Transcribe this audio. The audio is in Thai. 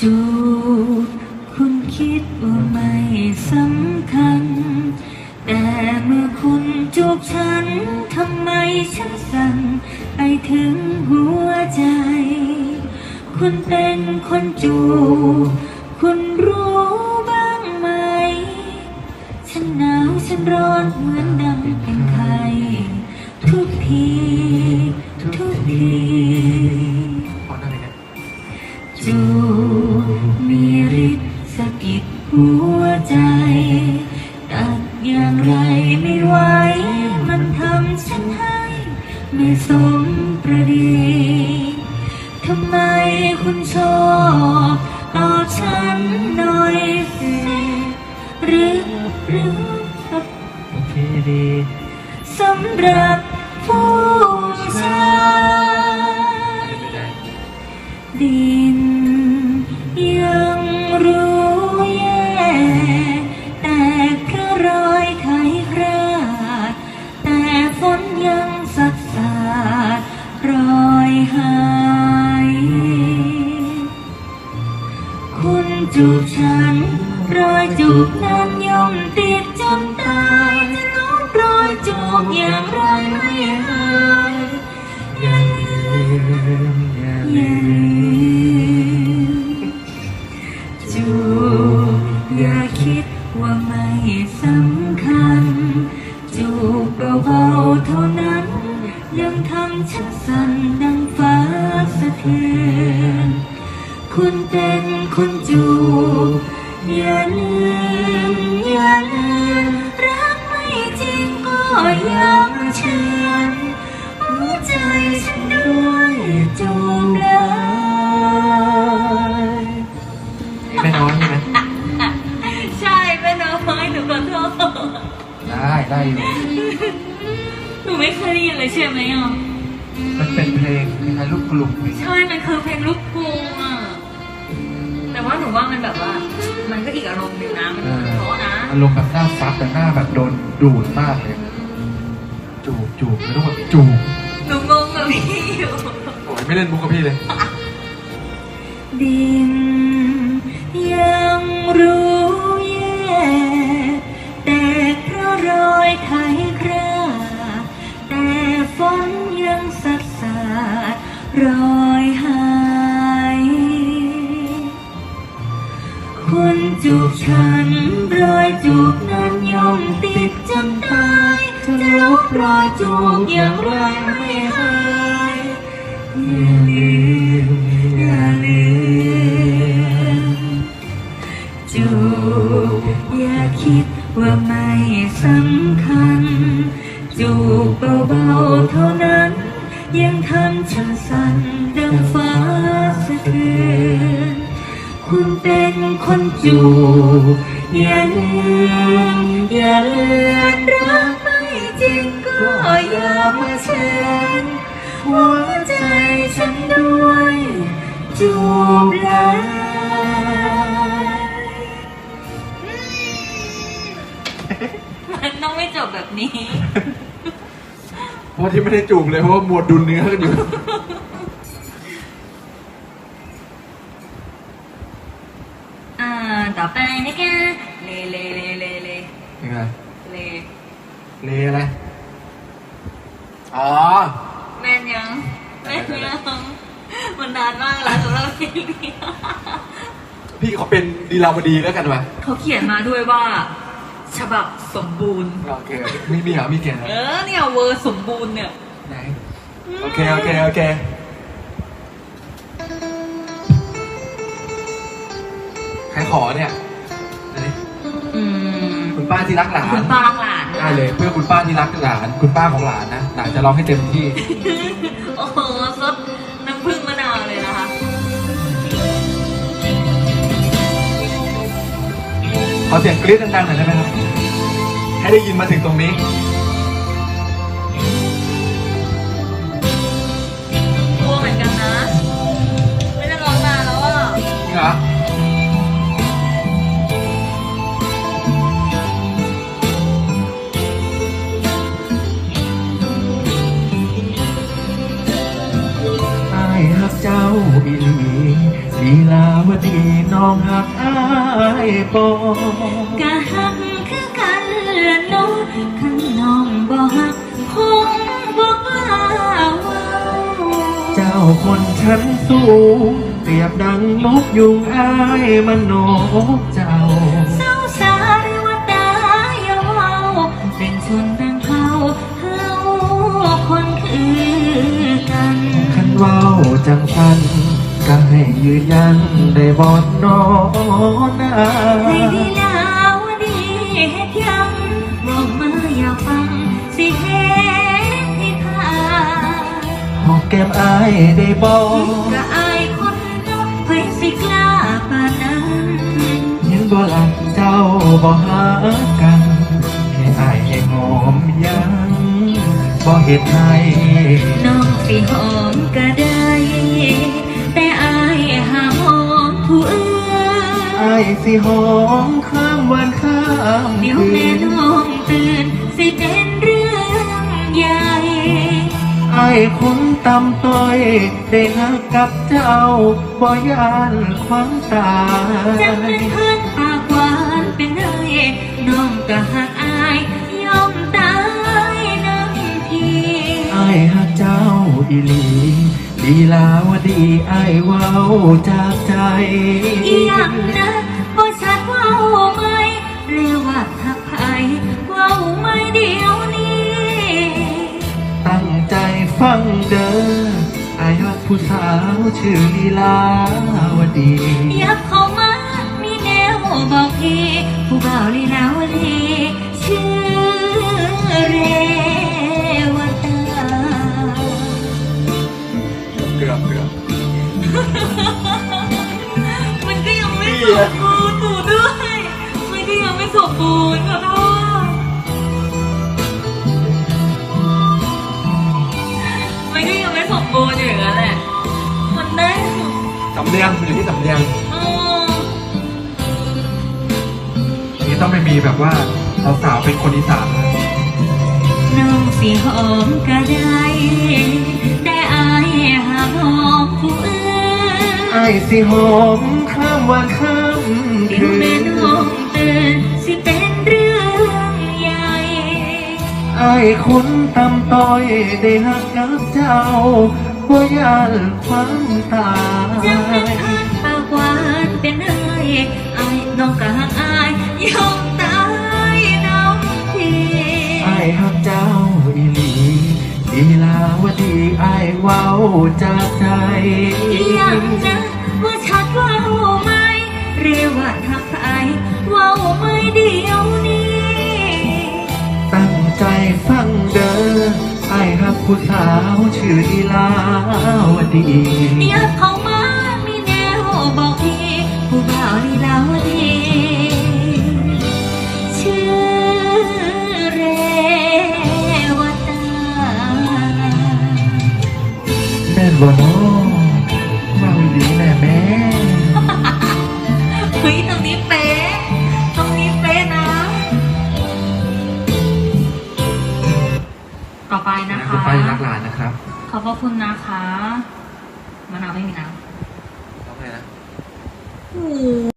จูบคุณคิดว่าไม่สำคัญ แต่เมื่อคุณจูบฉันทำไมฉันสั่นไปถึงหัวใจ คุณเป็นคนจูบคุณรู้บ้างไหม ฉันหนาวฉันร้อนเหมือนดังเป็นไข้ทุกที ทุกทีพอได้ไหมเนี่ยจูบ อบตอบฉันหน่อยสิหรือหรือโอเคดีสำหรับผู้ชายไม่ได้ อยจูบนั้นยอมติดจนตายจะลบรอยจูบอย่างไรไม่หายอย่าลืมอย่าอลืย่ามลืมจูบอย่าคิดว่าไม่สำคัญ จูบเบาๆเท่านั้น ยังทำฉันสั่นดังฟ้าสะเทือนคุณเป็นคนจูบ อย่าลืมอย่าลืมรักไม่จริงก็ยังเชื่อหัวใจฉันด้วยจูบเลยแม่น้อยใช่ไหมใช่แม่น้อยหนูขอโทษได้ได้อยู่หนูไม่เคยได้ยินเลยใช่ไหมอะมันเป็นเพลงคล้ายๆลูกกลุ่มเลยใช่ มันคือเพลงลูกกรุงอะ แต่ว่าหนูว่ามันแบบว่า มันก็อีกอารมณ์หนึ่งนะมันเออเพราะนะอารมณ์แบบหน้าฟัดแต่หน้าแบบโดนดูดมากเลยจูบจูบไม่ต้องแบบจูบหนูงงกับพี่อยู่โอ้ยไม่เล่นมุกกับพี่เลย ดินยังรู้แย่แต่เพราะรอยไทย ฉันรอยจูบนั้นย่อมติดจนตายจะลบรอยจูบอย่างไรไม่หายอย่าลืมอย่าลืมจูบอย่าคิดว่าไม่สำคัญ จูบเบาๆเท่านั้น ยังทำฉันสั่นดังฟ้าสะเทือน คุณเป็นคนจูบอย่าลืมอย่าเลือนรักไม่จริงก็อย่ามาเชิญหัวใจฉันด้วยจูบเลยมันต้องไม่จบแบบนี้ เพราะที่ไม่ได้จูบเลยเพราะว่าหมวดดุลเนื้อกันอยู่ อ่า ต่อไป นะคะเลเลเลเลเลยังไงเลเลอะไร อ๋อ แม่นยังแม่นยังมันนานมากแล้วสำหรับเพลงนี้พี่เขาเป็นดีลาวดีแล้วกันวะเขาเขียนมาด้วยว่า ฉบับสมบูรณ์ โอเคมีมีเหรอมีเขียนเหรอเออเนี่ยเวอร์สมบูรณ์เนี่ยไหนโอเค โอเค โอเคใครขอเนี่ยไหนอืมคุณ ป้าที่รักหลาคุนณป้าหลานได้เลย เพื่อคุณป้าที่รักหลาน คุณป้าของหลานนะหลานจะร้องให้เต็มที่ โอ้โหซดน้ำผึ้งมะนาวเลยนะคะขอเสียงกรี๊ดดังๆหน่อยได้ไหมครับ ให้ได้ยินมาถึงตรงนี้ อีหลีลีลาวดีน้องหักอายปอกะหักคือกันละเน้องขันน้องบ่หักคงบ่กล้าเว้าเจ้าคนชั้นสูงเปรียบดังนกยุงอายมันโนกเจ้าเศร้าสาหรือว่าตาอย่าเว้าแบ่งส่วนแบ่งเขาเฮาคนคือกันคันเว้าจังสัน ก็ให้ยืนยันได้บอดนอนนาให้ดีแล้วดีเฮ็ดยังบอกมาอยากฟังสิเฮ็ดให้พาหอกแก้มอายได้บอกก็อายคนเนาะเฮ้ยสิกล้าปานนั้นยังบ่หลักเจ้าบ่หากันให้อายให้หอมยังบ่เฮ็ดให้น้องสิหอมก็ได้ สิหอมข้ามวันข้ามเดี๋ยวคืแม่นน้องตื่นสิเป็นเรื่องใหญ่ไอ้คุณตำต้อยได้หักกับเจ้าบ่ยานความตาจังเป็ยนเพื่อนปากหวานเป็นไงน้องก็หักอายยอมตายน้ำทีไอ้หักเจ้าอีหลี ลีลาวดีไอ้เว้าจากใจ อีหยังนะบ่ชัดเว้าไหมเรียกว่าทักไผเว้าไม่เดียวนี้ ตั้งใจฟังเด้อไอ้หักผู้สาวชื่อลีลาวดี ยับเข้ามา มีแนวบอกพี่ผู้บ่าวลีลาวดีำเนียงมันอยู่ที่สำเนียงอืมนี่ต้องไม่มีแบบว่าสาวๆเป็นคนอีสานนะน้องสิหอมก็ได้แต่อายหาหอมผู้อื่นไอ้สิหอมข้ามวันข้ามเดี๋ยวคืแม่นน้องตื่นสิเป็นเรื่องใหญ่ ไอ้คุณตำต้อยได้หักกับเจ้า บ่ยานความตาจะเป็นยอันปากหวานเป็นไห้อายน้องก็หักอายยอมตายน้องทีไอ้หักเจ้าอีหลีดีลาวดีไอ้เว้าจากใจยังนะว่าชัดว่าไหมเรียกว่าทักทายเว่าไม่เดียวนี้ ตั้งใจฟังเด้อ ไอ้หักผู้สาวชื่อดีลาวดีอยากเข้ามามีแนวบอกพี่ผู้บ่าวลีลาวดีชื่อเรวตาแม่นบ่น้องเมาอีหลีแน่แม่เฮ้ย ขอบพระคุณนะคะมะนาวไม่มีน้ำ